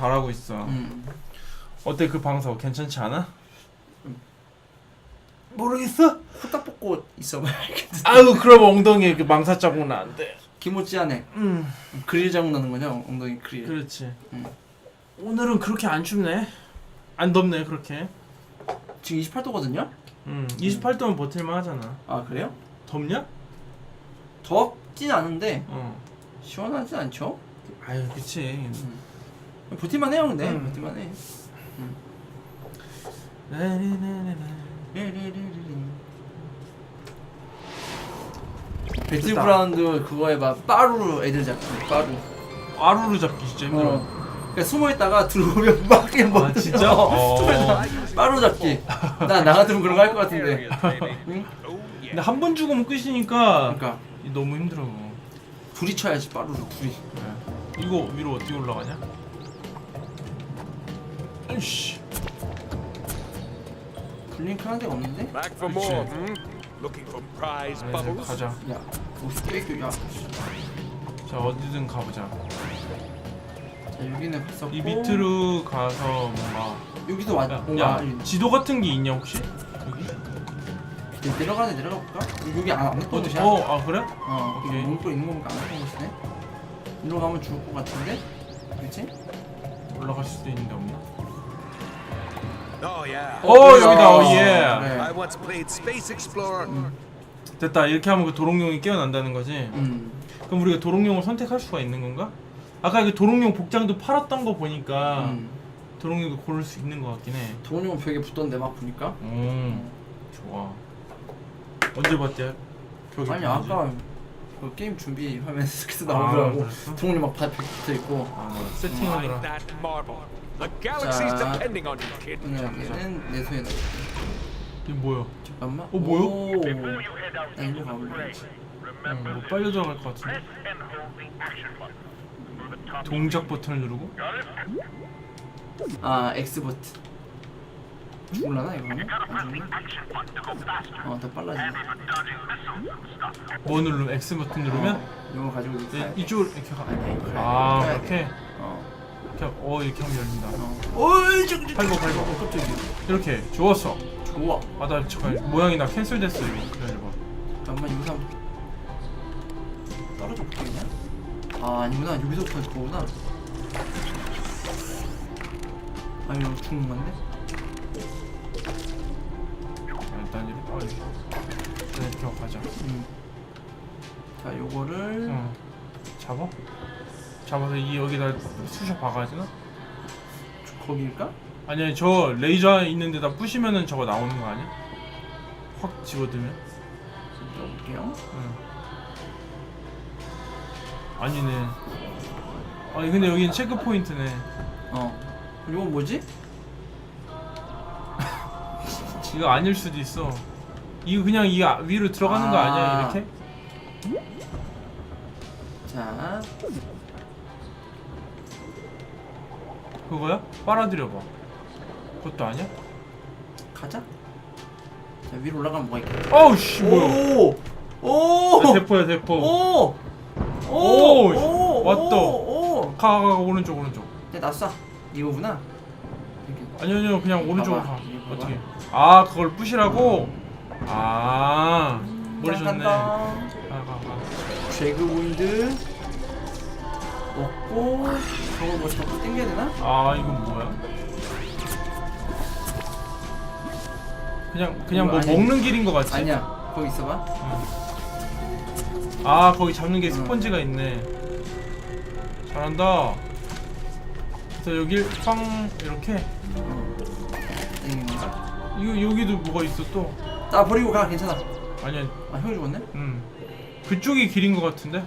잘하고 있어. 음. 어때 그 방석 괜찮지 않아? 모르겠어. 후딱 뽑고 있어봐야 알겠어. 아유 그럼 엉덩이에 이렇게 망사 자국은 안 돼. 기모찌하네. 음 그릴 자국 나는 거냐 엉덩이 그릴. 그렇지. 음. 오늘은 그렇게 안 춥네. 안 덥네 그렇게. 지금 28도거든요. 음 28도면 버틸만 하잖아. 아 그래요? 덥냐? 덥진 않은데 어. 시원하진 않죠. 아유 그치. 버틸만 해요 근데 음. 버틸만 해. 리리리리리. 배틀그라운드 그거 해봐 빠루 애들 잡기 빠루 아루루 잡기 진짜 힘들어. 어. 그러니까 숨어 있다가 들어오면 막 이렇게 뭐 아, 진짜? 어. 숨어 있다가 빠루 잡기 나 나가들면 그런 거 할 것 같은데 응? 근데 한 번 죽으면 끝이니까 그러니까 너무 힘들어. 둘이 쳐야지 빠루를 둘이 네. 이거 위로 어떻게 올라가냐? 아이씨. 블링크 하는 데가 없는데? Back for 그치. more. Hmm? Looking for prize 네, bubbles? 가자. 야 깨끗 야자 어디든 가보자. 자, 여기는 갔었고 이 밑으로 가서 뭔가 여기도 왔 야, 뭔가 야 지도 같은 게 있냐 혹시? 여기? 네, 내려가네 내려가 볼까? 여기 안 어, 했던 곳이야 어, 아 그래? 어, 오케이. 여기 몽골 있는 거 보니까 안 했던 곳이네 이리로 가면 죽을 것 같은데? 그렇지? 올라갈 수도 있는데 없나? Oh yeah. 어, 그래요. 여기다, 어, 예. 네. I once played Space Explorer. 됐다 이렇게 하면 그 도롱뇽이 깨어난다는 거지. 음. 그럼 우리가 도롱뇽을 선택할 수가 있는 건가? 아까 그 도롱뇽 복장도 팔았던 거 보니까 음. 도롱뇽도 고를 수 있는 것 같긴 해. 형 벽에 붙던데 막 보니까 음, 좋아. 언제 봤대? 벽에 아니 붙는지? 아까 그 게임 준비 화면에서 그래서 아, 나오더라고 그랬어? 도훈이 막다 벽에 붙어 있고 아, 세팅하느라. Galaxy's 자. depending on you, kid. 여기는 내 손에 넣어 이게 뭐야? 잠깐만 어? 오. 나 일로 가볼래 응, 뭐 빨려 들어갈 것 같은데. 동작 버튼을 누르고? 아 X버튼 죽을라나 이거 죽나? 어더 빨라지네 뭐 누르면 X 버튼 누르면 어, 이거 가지고 네, 가야 돼. 이쪽으로 이렇게 가. 아니야 이거 가야 아. 그렇게 어. 이렇게 어 이렇게 하면 열린다. 어. 어이 저기 저기. 밟아, 밟아. 어, 깜짝이야 이렇게 좋았어. 좋아 아나 잠깐 모양이 나 캔슬됐어 이거. 기다려봐. 잠깐만 여기서 한번 떨어져 볼게 그냥 아 아니구나 여기서부터 그거구나 아 이거 죽는 건데? 아, 일단 이렇게 어, 이렇게. 일단 이렇게 가자. 음. 자 요거를 어. 잡아? 잡아서 이 여기다 쑤셔 박아야 되나? 거기일까? 아니 저 레이저 있는 데다 부시면은 저거 나오는 거 아니야? 확 집어들면? 넣어볼게요 응. 아니네. 아니 근데 여기는 체크 포인트네. 어 이건 뭐지? 이거 아닐 수도 있어. 이거 그냥 이 아- 위로 들어가는 거 아. 아니야 이렇게? 자 그거야? 빨아들여봐. 그것도 아니야? 가자 자 위로 올라가면 뭐가 있겠다 어우 씨 뭐야? 오! 오! 야, 대포야 대포. 오! 오! 오! 왔다. 오! 오! 가, 가, 가 오른쪽 오른쪽. 네, 낯싸 이거구나 이렇게 아니 아니요 그냥 오른쪽으로 봐봐, 가. 이거 봐봐. 어떻게? 아 그걸 부시라고? 아 머리 좋네. 간다. 가, 가, 가. 제그 윈드 먹고 저거 뭐 자꾸 땡겨야 되나? 아 이건 뭐야? 그냥 그냥 이거 뭐 아니- 먹는 길인 것 같지? 아니야 거기 있어봐 아 거기 잡는 게 스펀지가 있네. 잘한다. 그래서 여길 빵 이렇게 땡기는 건가? 이거 여기도 뭐가 있어 또? 나 버리고 가 괜찮아 아니야, 아 형이 죽었네? 음 그쪽이 길인 것 같은데?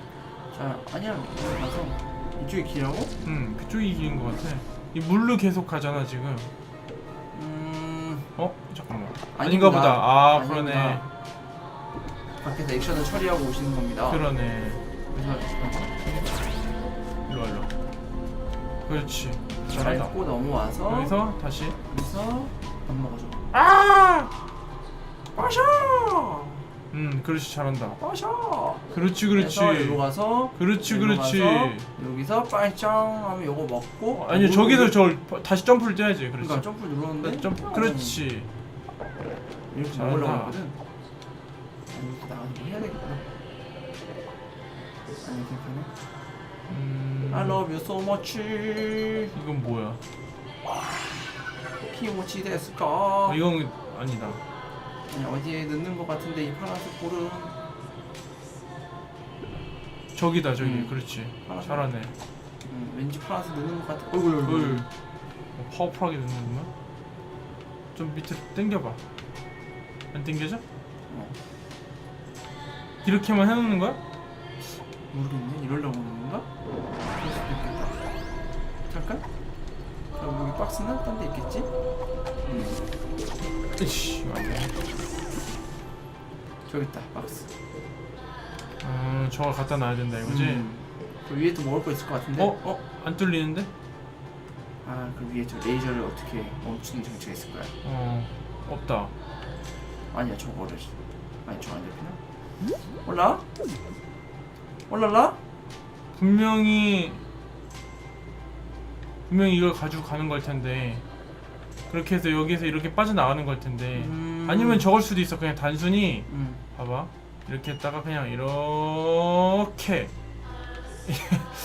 자 아니야 가서 이쪽에 길하고 음 그쪽이 길인 것 같아. 이 물로 계속 가잖아 지금. 음 어 잠깐만. 아닌가 보다. 아 아니구나. 그러네. 밖에서 액션을 처리하고 오시는 겁니다 그러네. 그래서 잠깐만. 일로 와, 일로. 와. 그렇지. 잘 잘한다. 고 넘어와서 여기서 다시. 여기서 밥 먹어줘 아! 마셔! 음 그렇지 잘한다 빠셔. 그렇지 그렇지 그래서 여기로 가서 그렇지 여기로 그렇지 가서 여기서 빨짱 하면 요거 먹고 어, 아니 저기서 저 다시 점프를 뛰어야지 그렇지 그러니까 점프 누르는데 점프 그렇지 이렇게 잘한다. 먹으려고 하거든. 아니 이렇게 나가서 뭐 해야 되겠구나. 아니 괜찮네. 음 I love you so much. 이건 뭐야 키모치 데스까? 어, 이건 아니다 아니 어디에 넣는 것 같은데 이 파란색 볼은 저기다 저기 음. 그렇지 파란색. 잘하네 음, 왠지 파란색 넣는 것 같아. 어이구 어이구. 어이 어, 파워풀하게 넣는구나 좀 밑에 당겨봐 안 당겨져? 어, 이렇게만 해놓는 거야? 모르겠네. 이러려고 하는 건가? 그럴 수도 있겠다. 잠깐. 여기 박스는 딴데 있겠지? 음, 으이씨 안돼 저기 있다 박스. 음 저걸 갖다 놔야 된다 이거지? 음, 그 위에 또 먹을 거 있을 것 같은데? 어? 어? 안 뚫리는데? 아, 그 위에 저 레이저를 어떻게 멈추는 장치가 있을 거야? 어 없다 아니야, 저거를. 아니, 저안 잡히나? 올라? 올라라? 분명히 분명히 이걸 가지고 가는 걸 텐데 그렇게 해서 여기서 이렇게 빠져나가는 걸 텐데 음. 아니면 저걸 수도 있어. 그냥 단순히 음. 봐봐. 이렇게 했다가 그냥 이렇게.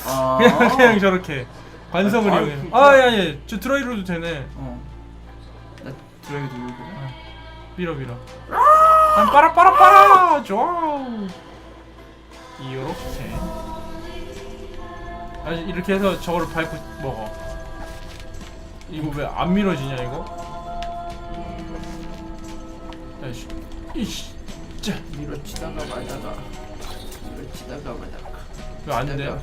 아. 그냥 그냥 저렇게 관성을 아, 이용해. 그- 아예 아예 저 드라이로도 되네. 어. 나 드래그 누르거든. 밀어 밀어. 한 빠라 빠라 빠라 좋아! 이렇게. 아 이렇게 해서 저거를 밟고 먹어 이거 왜 안 밀어지냐 이거 야이씨 이씨 짜 밀어치다가 마다가. 밀어치다가 마다가. 이거 안돼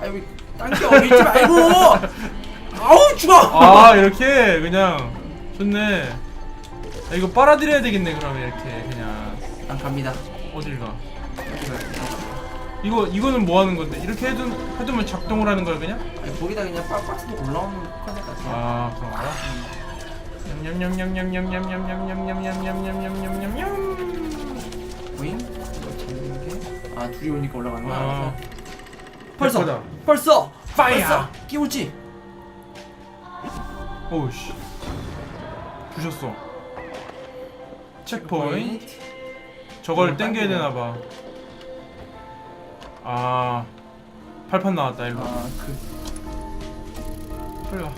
아유, 왜 당겨 밀지 말고. 아우 죽어. 아 이렇게 그냥 좋네 야, 이거 빨아들여야 되겠네 그러면 이렇게 그냥 난 갑니다. 어딜 가 여기가. 이거 이거는 뭐 하는 건데 이렇게 해두, 해두면 작동을 하는 거야 그냥? 아니, 거기다 그냥 박- 박스도 올라오는 컨셉 같아. 아 그런가? 냠냠냠냠냠냠냠냠냠냠냠냠냠냠냠냠 보잉? 이거 잡는 게. 아 둘이 오니까 올라가는 거야. 아 벌써. 예쁘다. 벌써. 파이어! 벌써. 끼우지. 오우씨 부셨어 체크포인트 저걸 이거 땡겨야 당기네. 되나 봐 아 발판 나왔다 이거 아 그. 빨리 가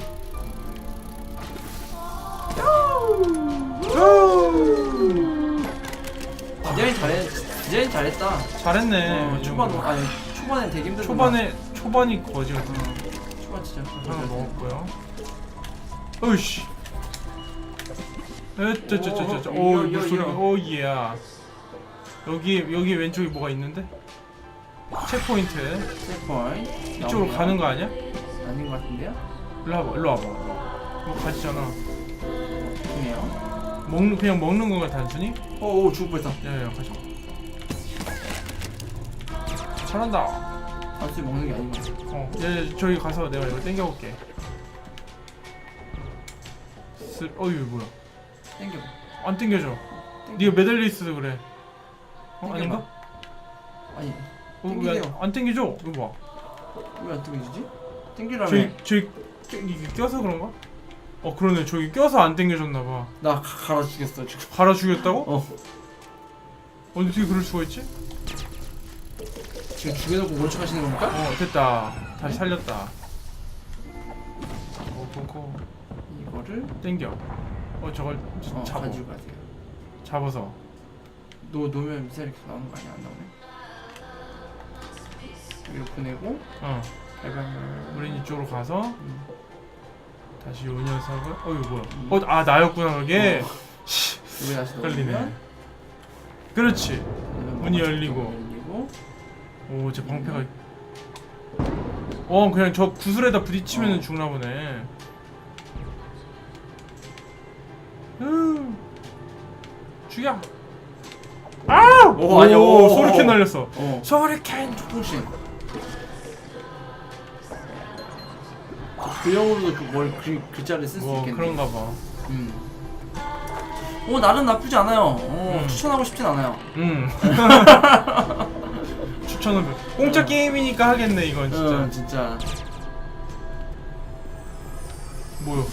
디자인 잘해. 디자인 잘했다. 잘했네 어, 이 초반. 아니 초반엔 되게 힘들어. 초반에 초반이 거지거든 초반 진짜. 하나 먹었고요. 어이씨. 에쩌쩌쩌쩌. 오, 오, 요, 요, 물소리. 요. 오, 예야. 여기 여기 왼쪽에 뭐가 있는데? 체크포인트. 세포인. 이쪽으로 가는 거 아니야? 아닌 것 같은데요? 일로 와봐, 일로 와봐. 뭐 가지잖아. 좋네요. 먹는 그냥 먹는 건가 단순히? 오, 오 죽을 뻔했다. 야야 가져. 잘한다. 단순히 먹는 게 아닌 것 같아. 어, 얘 저기 가서 내가 이거 땡겨볼게. 슬, 어이 뭐야? 땡겨. 안 땡겨져. 땡겨. 네가 매달려 있어서 그래. 어 땡겨봐. 아닌가? 아니 어, 땡기세요. 왜안 땡겨져? 이거 봐. 왜안 땡겨지지? 땡기라며. 저기 저기 껴- 이게 껴서 그런가? 어 그러네. 저기 껴서 안 땡겨졌나 봐. 나 가, 갈아 죽였어 지금. 갈아 죽였다고? 어. 어떻게 그럴 수가 있지? 지금 죽여놓고 모른 척 하시는 겁니까? 어 됐다. 다시 살렸다. 어 보고 이거를 땡겨. 어 저걸 저- 어, 잡아. 가지고 가세요. 잡아서. 놓 놓으면 미사일 이렇게 나오는 거 아니야? 안 나오네. 여기로 보내고 어. 발광을. 우린 이쪽으로 가서 음. 다시 요 녀석을. 어 이거 뭐야? 어아 나였구나 그게. 씨. 여기 다시. 넣으면 그렇지. 문이 뭐가 열리고. 열리고 오, 제 방패가. 어, 그냥 저 구슬에다 부딪히면 어. 은 죽나 보네. 음. 죽여. 아! 오, 아니야. 오, 소리캔 오. 날렸어. 어 소리캔. 통신. 그 형으로도 그뭘 글, 글자를 쓸 수 뭐 있겠네. 그런가 봐. 음. 어 나름 나쁘지 않아요. 어, 음. 추천하고 싶진 않아요. 음. 추천을 공짜 게임이니까 하겠네 이건 진짜. 어, 진짜. 뭐요?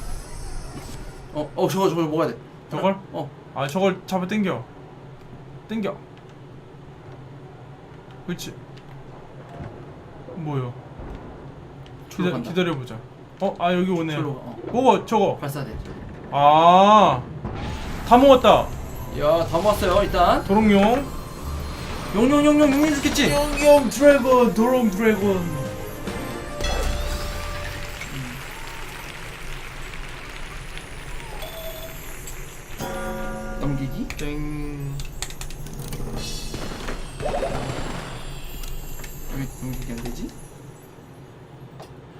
어, 어 저거 저거 먹어야 돼. 저걸? 어, 아 저걸 잡아 당겨. 당겨. 그렇지. 뭐요? 기다. 기다려보자. 어? 아 여기 오네. 저로 가. 어, 먹어 저거. 발사돼. 아. 다 먹었다. 야, 다 모았어요. 일단 도롱뇽. 용용용용 용용 죽겠지. 용용 드래곤 도롱 드래곤. 넘기기. 땡.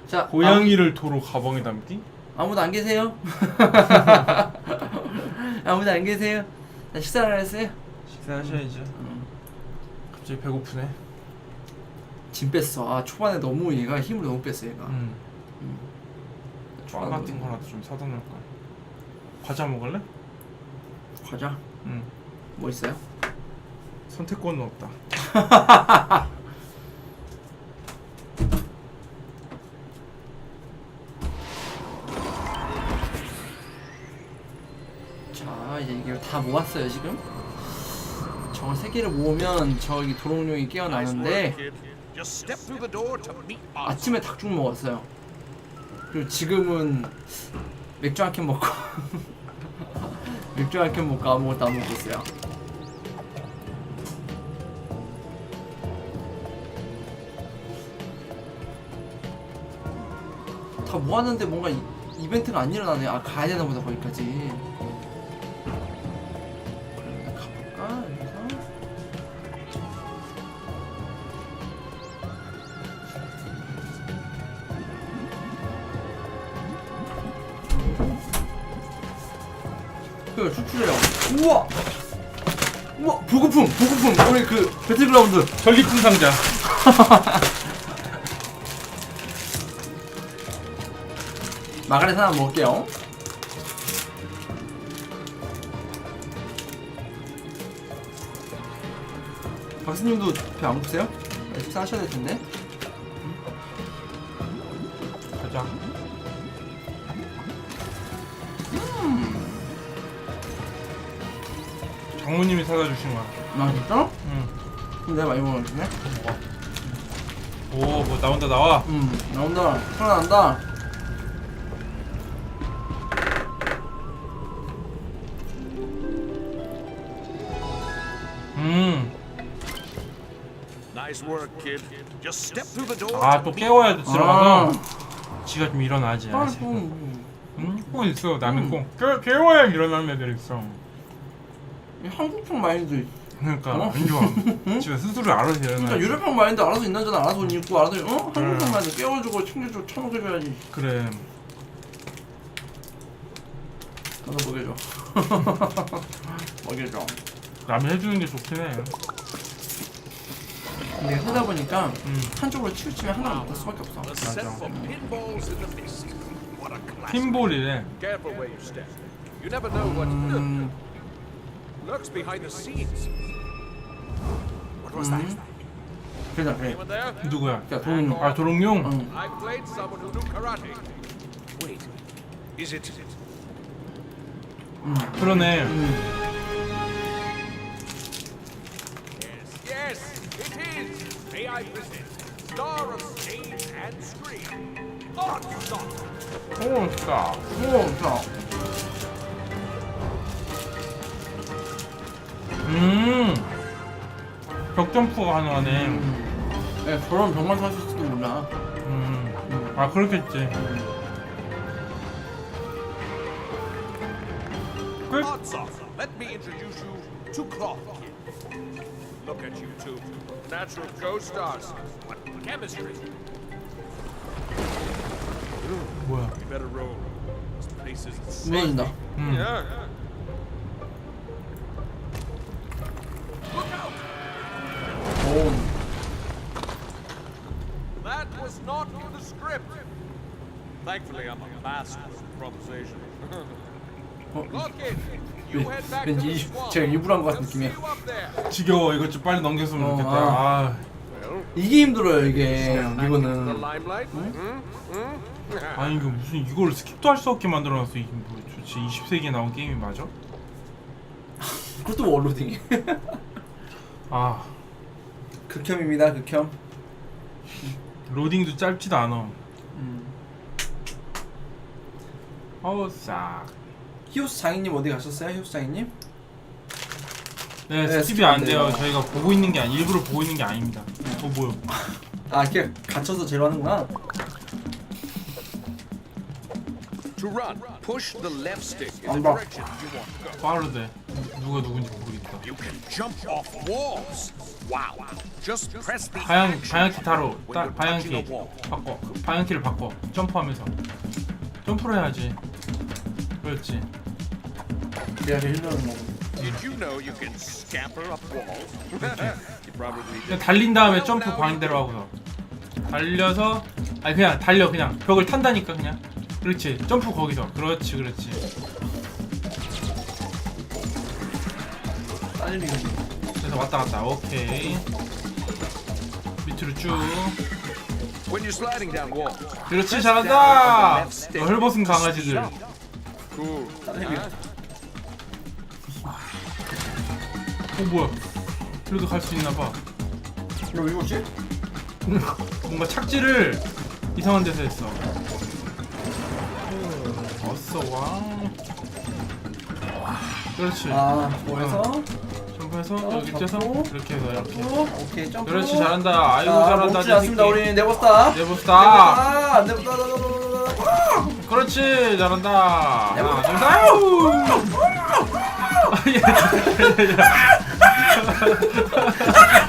자, 고양이를 도로 가방에 담기? 아무, 아무도 안 계세요? 아무도 안 계세요? 나 식사를 했어요. 식사하셔야죠. 음. 갑자기 배고프네. 짐 뺐어. 아 초반에 너무 얘가 힘을 너무 뺐어 얘가. 음. 빵 초반에 같은 거라도 좀 사다 놓을까. 과자 먹을래? 과자 응. 뭐 있어요? 선택권은 없다. 자 이제 이게 다 모았어요 지금. 저걸 세 개를 모으면 저기 도롱뇽이 깨어나는데. 아침에 닭죽 먹었어요. 그리고 지금은 맥주 한 캔 먹고 맥주 한 캔 먹고 아무것도 안 먹고 있어요. 다 모았는데 뭔가 이, 이벤트가 안 일어나네. 아 가야 되나 보다 거기까지. 우리 그 배틀그라운드. 전기품 상자. 마가렛 하나 먹을게요. 박스님도 배 안 고프세요? 네, 식사하셔야 될 텐데. 장모님이 사다 주신 거야. 아 진짜? 응. 그럼 내가 많이 먹었네. 오, 뭐 나온다 나와. 음 나온다. 살아난다. 음. Nice work, kid. Just step through the door. 아 또 깨워야 돼 들어가서. 아, 지가 좀 일어나지. 아, 아직. 음, 응? 꼭 있어. 나는 음. 꼭 깨, 깨워야 일어나는 애들 있어. 이 한국형 마인드. 그러니까 어? 안 좋아. 지가 스스로 알아서 일어나. 그러니까 유럽형 마인드 알아서 있나저나 알아서 옷 입고 알아서 어 한국형 음. 마인드 깨워주고 챙겨주고 처먹여줘야지. 그래. 나도 먹여줘. 먹여줘. 남이 해주는 게 좋긴 해. 근데 하다 보니까 음. 한쪽으로 치우치면 하나를 못할 수밖에 없어. The set for pinballs in the mist. What a classic. 핀볼이래. Careful where you step. You never know what 음, lurks behind the scenes. What was that? 그래 그래. Anyone there? 누구야? 야 돈. 아 도롱뇽. 응. I played someone who knew karate. Wait, is it? 음. 그러네. 음. Yes, yes, it is. May I present star of stage and screen, Onslaught. 오, 진짜. 오, 자. 음. 벽점프가 가능하네. 음. 예, 저런 병만 사실지도 몰라. 음. 아 그렇겠지. 끝. Onslaught, let me introduce you to Cloth Kid. Look at you two, natural co-stars. What chemistry? 뭐야? We better roll. This place is insane. 무너진다. 음. Yeah. 오. 왠지 the 이-. 제가 일부러 한 것 같은 느낌이야. 지겨워 이것 좀 빨리 넘겼으면 어, 좋겠다. 아. 아. 이게 힘들어요 이게 the 이거는? Hmm? 아니 이거 무슨 이걸 스킵도 할 수 없게 만들어놨어 이게 뭐 좋지 20세기에 나온 게임이 맞아? 그것도 뭐 원로딩이 아 극혐입니다 극혐 로딩도 짧지도 않아 음. 어우 싹 히오스 장인님 어디 가셨어요 히오스 장인님? 네, 네, 스킵이 스킵 안안 돼요 돼요. 저희가 보고 있는 게 아니 일부러 보고 있는 게 아닙니다 어 뭐야 아 이렇게 갇혀서 제로 하는구나 To run, push the left stick in the 안 봐. direction you want to go. 빠르대 누가 누군지 모르겠다 You can jump off walls. Wow. Just press the 방향 action 방향키 타로 button when 따, you're 방향키 touching a wall. 바꿔 그 방향키를 바꿔 점프하면서 점프를 해야지 그렇지. 제일 힘들어하는 거고 Did you know you can scamper up walls? you probably 그냥. 달린 다음에 점프 방향대로 하고서. 달려서 아니 그냥 달려 그냥. 벽을 탄다니까 그냥. 그렇지. 점프 거기서. 그렇지 그렇지. 그래서 왔다 갔다. 오케이. 밑으로 쭉. When you're sliding down walls. 그렇지 잘한다! 너 헐벗은 강아지들 딸리는 어 뭐야. 그래도 갈 수 있나 봐. 이거 왜 이거지? 뭔가 착지를 이상한 데서 했어. 어서 와. 그렇지. 아 뭐해서? 점프해서 어, 여기 뛰어서 잡고. 이렇게 해서 이렇게. 어, 오케이 점프. 그렇지 잘한다. 아이고 자, 잘한다 멈추지 내 않습니다 새끼. 우리 네버스타. 네버스타. 네버스타. 네버스타 그렇지 잘한다 하나 둘 아, 예.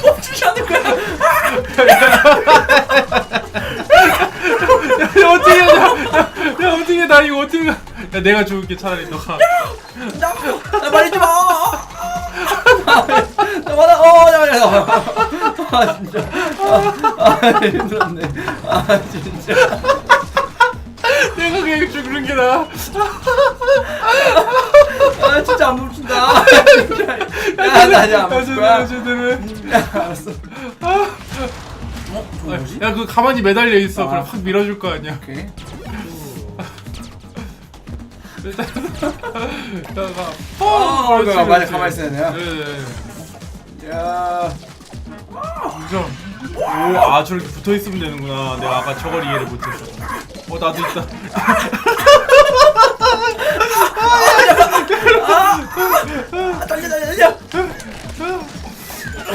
멈추지 않을 거야 야 어떻게 하냐 야, 야 어떻게 나 이거 어떻게 가 야, 내가 죽을게 차라리 너가 나 말리지 마. 나 말아. 어, 야, 야, 야. 아 진짜. 아, 아 힘들었네. 아 진짜. 야, 나 이제 안 멈출 거야. 제대로 야, 알았어. 어, 저거 뭐지? 야 그거 가만히 매달려 있어 아. 그럼 확 밀어줄 거 아니야 오케이. 다가 어, 그렇지, 가만히- 있어야 돼요? 네 야. 진짜 오아 저렇게 붙어 있으면 되는구나 내가 아까 저걸 이해를 못했어 어 나도 있다 아, 달려, 달려, 달려.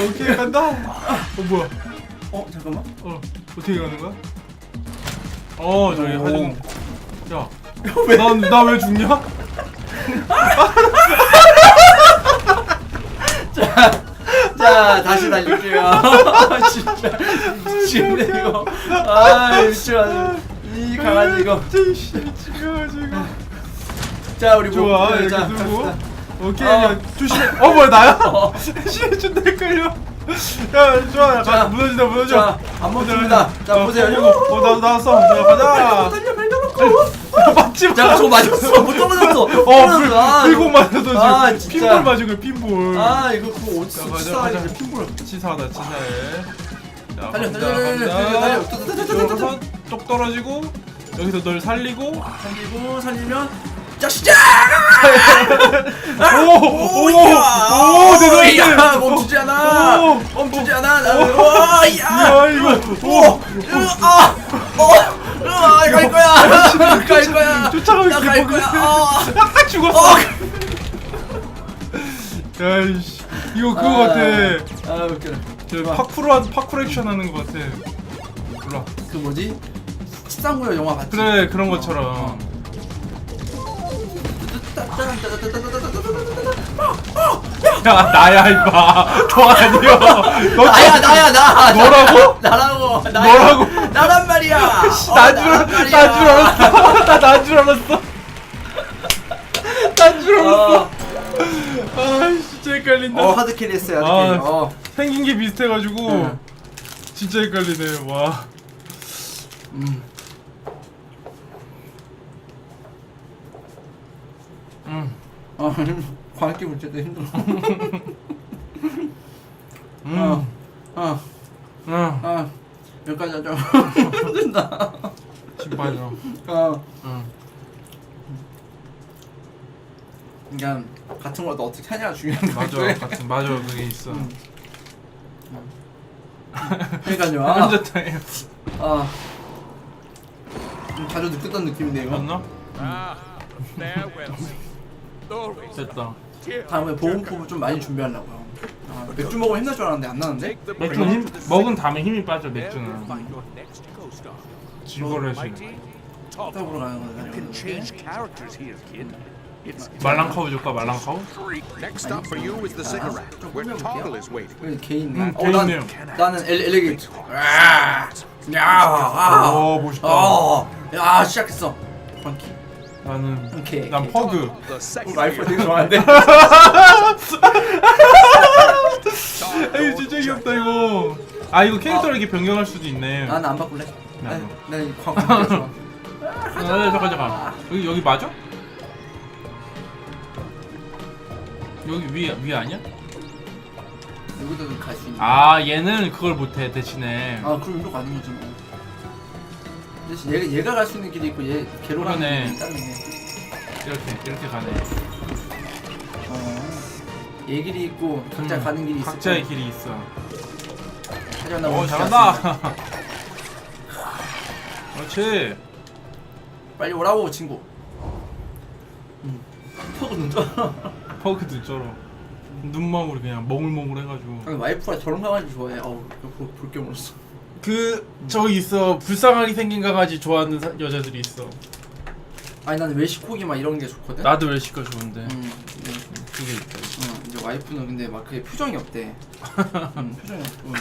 오케이 간다 어 뭐야 어, 잠깐만. 어 어떻게 가는 거야 어 저기 오. 하중 야 난나 왜 죽냐 자, 다시 달릴게요. 진짜 미치겠네 이거. 아, 미치겠네. 이 강아지 이거. 씨 지금 지금 자, 우리 좋아 뭐, 이렇게 자, 갑시다. 오케이 어. 야 조심해 어 뭐야 나야 어. 헷갈려 야 좋아 자, 가 무너진다 무너져 자, 안 멈춥니다. 자, 어, 보세요. 어, 어, 나도 나왔어 자 가자 달려, 달려 놓고. 맞지 마 자, 저 맞았어. 못 떨어졌어. 어, 불, 떨어졌어. 아, 불공 맞아도 지금 아, 진짜. 핀볼 맞은 거야 핀볼 아, 이거 그거 자, 어디서 가자, 치사하게 가자. 핀볼. 치사하다 치사해 자 달려, 갑니다, 달려, 달려, 달려, 달려. 갑니다. 이쪽으로 쪽 떨어지고 여기서 널 살리고 살리고 살리면 자 시작! 오오오오 야, 대단해 멈추지 않아. 오. 멈추지 않아. 와, 야. 야 이거 오, 오 아, 어, 아, 갈 거야, 갈 거야. 쫓아가면 나갈 기분 거야. 어. 아 죽었어 어. 야이씨 이거 그거 아, 같아 아, 웃겨라. 저 파쿠르 하- 파쿠르 액션 하는 거 같아 몰라 그 뭐지? 13구역 영화 봤지? 그래 그런 것처럼 야 나야 임마 너 아니야 너 나야 나야 나 너라고? 나라고 나야. 너라고? 나란 말이야 어, 난줄 나란 말이야. 난줄 알았어 나 난 줄 알았어 난 줄 알았어 어, 아 진짜 헷갈린다 어 하드캐리 했어요 아, 하드캐리 어. 생긴 게 비슷해가지고 응. 진짜 헷갈리네 와 음. 음, 음. 아 광기 문제도 힘들어. 음. 어. 어. 음. 아 여기까지 하자. 힘든다. 신발이요. 어. 음. 그러니까 같은 걸너 어떻게 하냐가 중요한 거 맞아. 같아. 같은 맞아. 그게 있어. 음. 그러니까요. 아, 완전 해요. 아. 좀 자주 느꼈던 느낌인데 이거. 맞나? Always 됐다. 다음에 보온품을 좀 많이 준비하려고요. 아, 맥주 먹으면 힘날 줄 알았는데 안 나는데? 맥주는 bridge 힘 먹은. 다음에 힘이 빠져 맥주는. tough. 탑으로 가는 거잖아요. It's 말랑카우 줄까 말랑카우? Next stop for you is the ziggurat, where Toggle is waiting. 여기 개인. 음, 어, 난, 개인네요. 나는 엘, 엘리게이터. 아, 야, 아, 오 멋있다. 어, 야 시작했어. 펑키. 나는 오케이. 난 오케이. 퍼그. 라이프. 되게 좋아하는데. 에이 진짜 귀엽다 이거. 아 이거 캐릭터를 이렇게 변경할 수도 있네. 나는 안 바꿀래. 나도. 난- 난 광고 좋아. 아, 잠깐 잠깐. 여기 여기 맞아? 여기 위에 위에 아니야? 여기도 갈 수 있는. 아 얘는 그걸 못해 대신에. 아 그럼 이리로 가는 거지 뭐. 대신 얘가 얘가 갈 수 있는 길이 있고 얘 걔로 가는 그러네. 길이 따로 있네. 이렇게 이렇게 가네. 어. 얘 길이 있고 각자 음, 가는 길이 있어. 각자의 길이 있어. 하지만 나어 멈추지 잘한다. 않습니다. 그렇지. 빨리 오라고 친구. 음. 포도 눈 떠. 퍼그도 쩔어. 눈망울이 그냥 몽글몽글 해가지고. 아니, 와이프가 저런 강아지 좋아해. 어우 볼- 볼게 몰랐어. 그 저기 있어 불쌍하게 생긴 강아지 좋아하는 사- 여자들이 있어. 아니 나는 웰시코기 막 이런 게 좋거든. 나도 웰시가 좋은데. 음. 네. 그게 있다. 어, 이제 와이프는 근데 막 그게 표정이 없대. 음, 표정이 없고.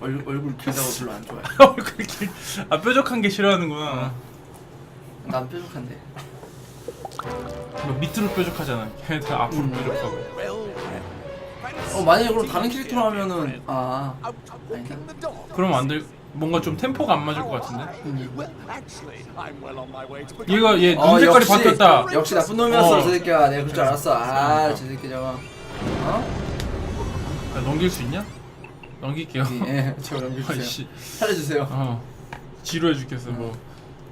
얼, 얼굴 길다고 별로 안 좋아해. 얼굴 길. 아 뾰족한 게 싫어하는구나. 난 뾰족한데. 뭐 밑으로 뾰족하잖아. 걔네들 앞으로 음. 뾰족하고. 어 만약에 그럼 다른 캐릭터로 하면은 아 dog. 그럼 안 될. 뭔가 좀 템포가 안 맞을 것 같은데. 음. Well, actually, I'm well on my way to become 얘가 얘눈 어, 색깔이 역시. 바뀌었다. 역시 나쁜 놈이었어 어. 저 새끼야. 내가 그럴 줄 알았어. 아저 새끼 저거. 어? 야, 넘길 수 있냐? 넘길게요. 예, 제가 넘겨주세요. 아이씨. 살려주세요. 어. 지루해 죽겠어. 뭐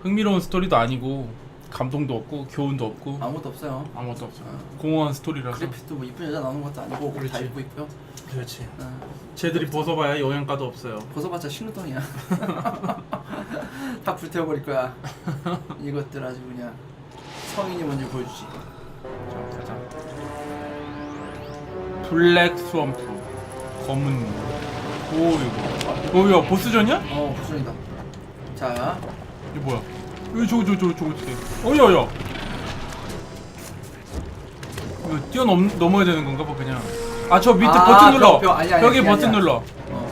흥미로운 스토리도 아니고 감동도 없고 교훈도 없고 아무것도 없어요. 아무것도 없어. 어. 공허한 스토리라서. 그래픽도 뭐 이쁜 여자 나오는 것도 아니고 옷다 그렇지. 입고 있고요. 그렇지. 어. 쟤들이 벗어봐야 영양가도 없어요. 벗어봤자 식물덩이야. 다 불태워버릴 거야. 이것들 아주 그냥 성인이 뭔지 보여주지. 자, 가자. 블랙 스왑프. 검은 물. 오 이거. 어, 야 보스전이야? 어, 부순이다. 자, 이게 뭐야? 여기 저거 저거 저거 저거 어떻게? 어야야. 이거 뛰어넘 넘어야 되는 건가 봐 그냥. 아 저 밑에 아, 버튼 눌러. 벽, 벽. 아니, 아니, 벽에 그게 버튼 아니야. 눌러. 어.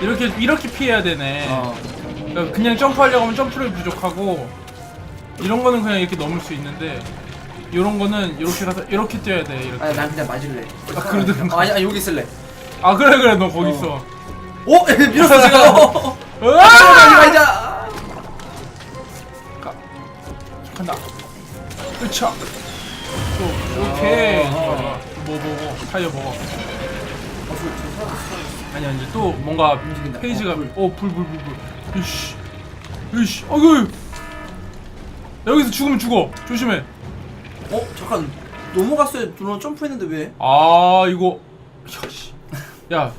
이렇게 이렇게 피해야 되네. 어. 그러니까 그냥 점프하려고 하면 점프를 부족하고 이런 거는 그냥 이렇게 넘을 수 있는데 이런 거는 이렇게 가서 이렇게 뛰어야 돼. 이렇게. 아니, 난 그냥 맞을래. 아, 그러든 어, 아니, 아니, 여기 있을래. 아 그래 그래 너 거기 어. 있어. 오! 밀었어, 제가. 어, 으아! 가자. 간다. 으차. 또 오케이. 어, 좋아 어. 좋아. 뭐뭐뭐 타이어 먹어. 어. 아니야 이제 또 뭔가 움직인다. 페이지가 어, 불. 어불불불 불. 이씨. 이씨. 어이구. 여기서 죽으면 죽어. 조심해. 어, 잠깐. 넘어갔어요. 누나 점프했는데 왜? 아 이거. 야 씨. 야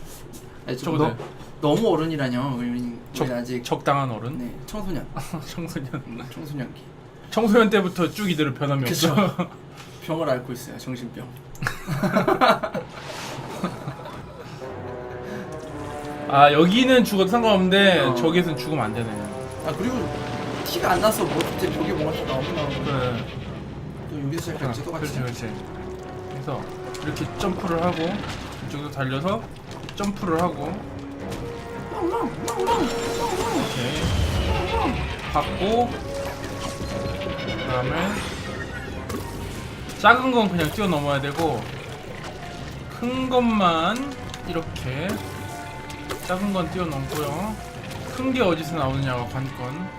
아니, 저거 너, 돼. 너무 어른이라뇨. 우리, 적, 우리 아직 적당한 어른. 네, 청소년. 청소년. 청소년기. 청소년 때부터 쭉 이대로 변함이 그쵸. 없어. 병을 앓고 있어요. 정신병. 아 여기는 죽어도 상관없는데 어. 저기에선 죽으면 안 되네. 아 그리고 티가 안 나서 뭐 진짜 벽에 뭐가 나오고 그래. 또 여기서 시작할지 똑같이 그렇지 그렇지. 그래서 이렇게 점프를 하고 이쪽으로 달려서 점프를 하고. 오케이. 받고. 그 다음에 작은 건 그냥 뛰어넘어야 되고 큰 것만 이렇게 작은 건 뛰어넘고요. 큰 게 어디서 나오느냐가 관건.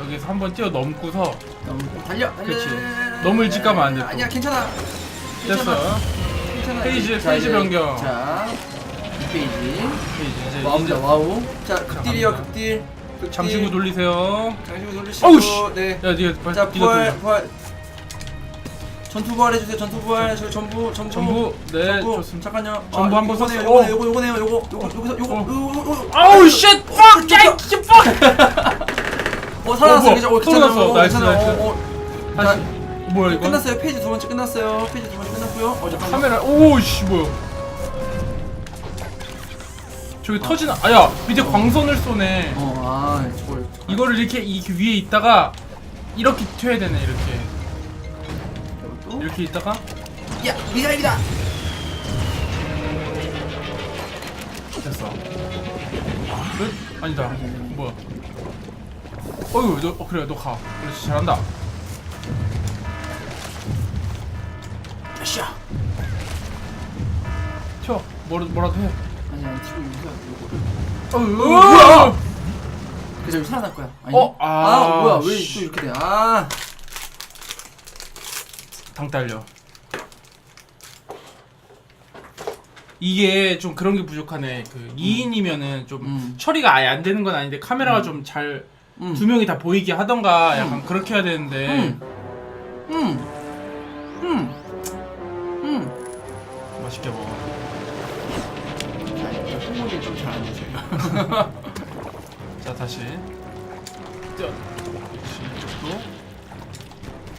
여기서 한번 뛰어 넘고서 너무 달려 달려. 그치. 너무 일찍 가면 안 돼, 또. 아니야 괜찮아. 됐어. 괜찮아 페이지, 자, 페이지 이제- 변경. 자 2페이지 이제 이제, 이제 와우 자 극딜이요. 극딜 극딜. 장신구 돌리세요. 장신구 돌리시고 어우, 씨. 네 야 니가 빨리 자 니가 부활 돌려. 부활 전투 부활 해주세요 전투 부활 저 전부 전부 전부 네 전부. 좋습니다. 잠깐요 전부 아, 한번 요거네요, 썼어. 요거네요 어. 요거 요거네요 요거 요거 여기서 요거 어. 요거 요거 아우! 야 이씨 빡! 어 살아났어 어, 그죠? 뭐, 어또 괜찮아요 났어. 어, 나이스, 괜찮아요. 어, 어. 다시 뭐야 이거? 끝났어요 페이지 두 번째 끝났어요 페이지 두 번째 끝났고요 어 잠깐만 카메라 오씨 뭐야? 저기 터지나? 아야 밑에 광선을 쏘네. 어아 저걸 이거를 이렇게 이 위에 있다가 이렇게 튀어야 되네 이렇게 또 이렇게 있다가 야 미사일이다 됐어. 끝? 아니다. 뭐야? 어휴, 너 어, 그래 너 가. 그렇지 잘한다. 샤 튀어. 뭐라 뭐라도 해. 아니 아니 지금 여기서 요거 어휴. 뭐야? 그래서 여기 살아날 거야 아니 어, 아, 아, 뭐야 왜 씨. 또 이렇게 돼 아 당 딸려. 이게 좀 그런 게 부족하네. 그 2인이면은 좀 음. 처리가 아예 안 되는 건 아닌데 카메라가 좀 잘 두 음. 명이 다 보이게 하던가 약간 그렇게 해야 되는데 음. 음. 맛있게 먹어. 손목이 좀잘 안 되세요. 자 다시 뛰어. 그렇지 이쪽도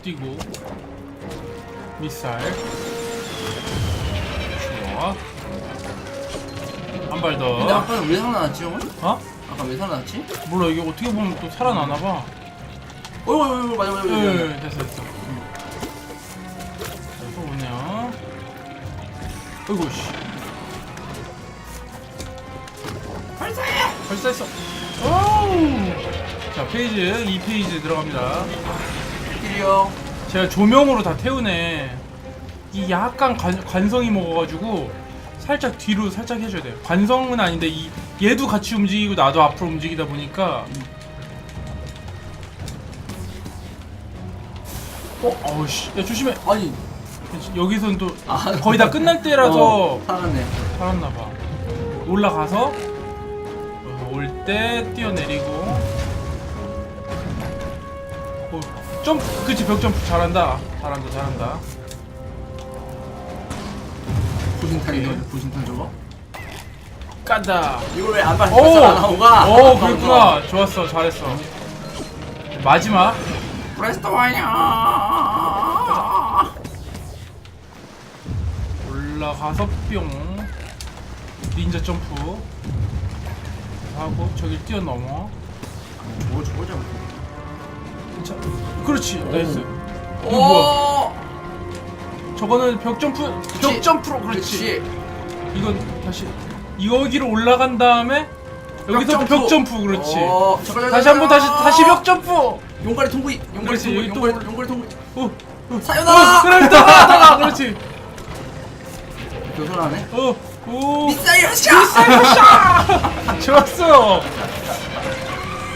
뛰고 미사일 좋아. 한 발 근데 더. 아까는 왜 살아났지, 형은? 어? 아까 왜 살아났지? 몰라 이게 어떻게 보면 또 살아나나 봐. 어이구, 어이구, 맞아, 맞아, 맞아. 예, 됐어 됐어. 어이구 씨. 발사해! 발사했어. 오우. 자 페이지 2 페이지 들어갑니다. 길이요. 제가 조명으로 다 태우네. 이 약간 관, 관성이 먹어가지고 살짝 뒤로 살짝 해줘야 돼요. 관성은 아닌데 이 얘도 같이 움직이고 나도 앞으로 움직이다 보니까. 어, 어우씨, 야 조심해. 아니, 여기선 또 아, 거의 다 끝날 때라서 어, 살았네. 살았나 봐. 올라가서 올 때 뛰어내리고. 어, 점프, 그치 벽 점프 잘한다. 잘한다, 잘한다. 보신탕이네, 보신탕 저거. 깐다. 이걸 왜안 봐? 오, 안 거야? 오, 그랬구나. 좋았어, 잘했어. 마지막. 프레스토 와이냐! 올라가서 뿅. 닌자 점프. 하고 저기 뛰어넘어. 저거, 저거 잡아. 자, 그렇지. 나이스. 이거 뭐야? 오! 저거는 벽 점프. 그치. 벽 점프로 그렇지. 이건 다시 여기로 올라간 다음에 여기서 또벽 점프 그렇지. 어, 다시 한번. 다시 다시 벽 점프. 어, 용가리 통구이, 용가리 그렇지, 통구이, 여기 또 용가리, 통구이. 어, 어! 어, 그래 따가 따가 그렇지. 교선하네. 어, 오, 미사일 샷! 좋았어.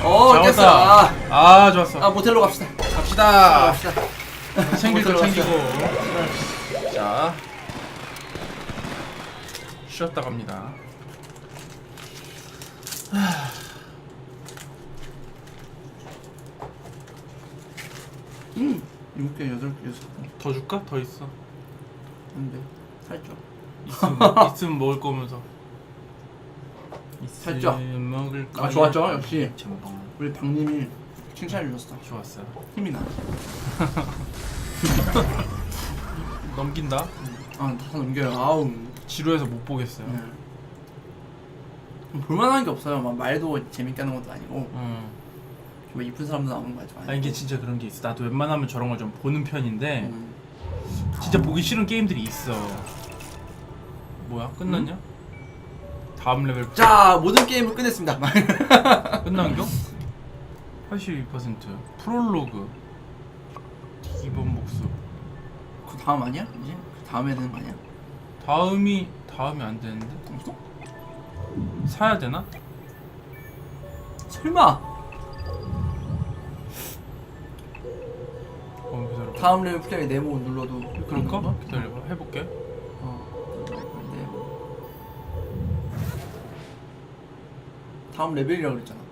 어, 깼어. 아, 아, 좋았어. 아, 모텔로 갑시다. 갑시다. 갑시다. 챙길 거 모텔로 챙기고. 자, 쉬었다 갑니다. 음, 일곱 개, 여덟 개, 여섯 개. 더 줄까? 더 있어. 근데 살쪄. 있으면, 있으면 먹을 거면서. 살쪄. 먹을 거. 아, 좋았죠, 역시. 참 우리 박님이 칭찬해 주셨어. 좋았어요. 힘이 나. 넘긴다. 아, 다 넘겨요. 아우. 지루해서 못 보겠어요. 네. 볼만한 게 없어요. 막 말도 재밌게 하는 것도 아니고 음. 좀 이쁜 사람도 나오는 거야. 좀아 이게 진짜 그런 게 있어. 나도 웬만하면 저런 걸 좀 보는 편인데 음. 진짜 보기 싫은 게임들이 있어. 뭐야 끝났냐? 다음 레벨 자 모든 게임을 끝냈습니다. 끝난 겨? 82% 프롤로그 기본 목수. 그 다음 아니야? 이제 그 다음에 되는 거 아니야? 다음이 다음이 안 되는데 없어? 사야 되나? 설마 어 다음 레벨 플레이 네모 눌러도 그런가? 기다려 봐 해볼게 다음 레벨이라고 그랬잖아.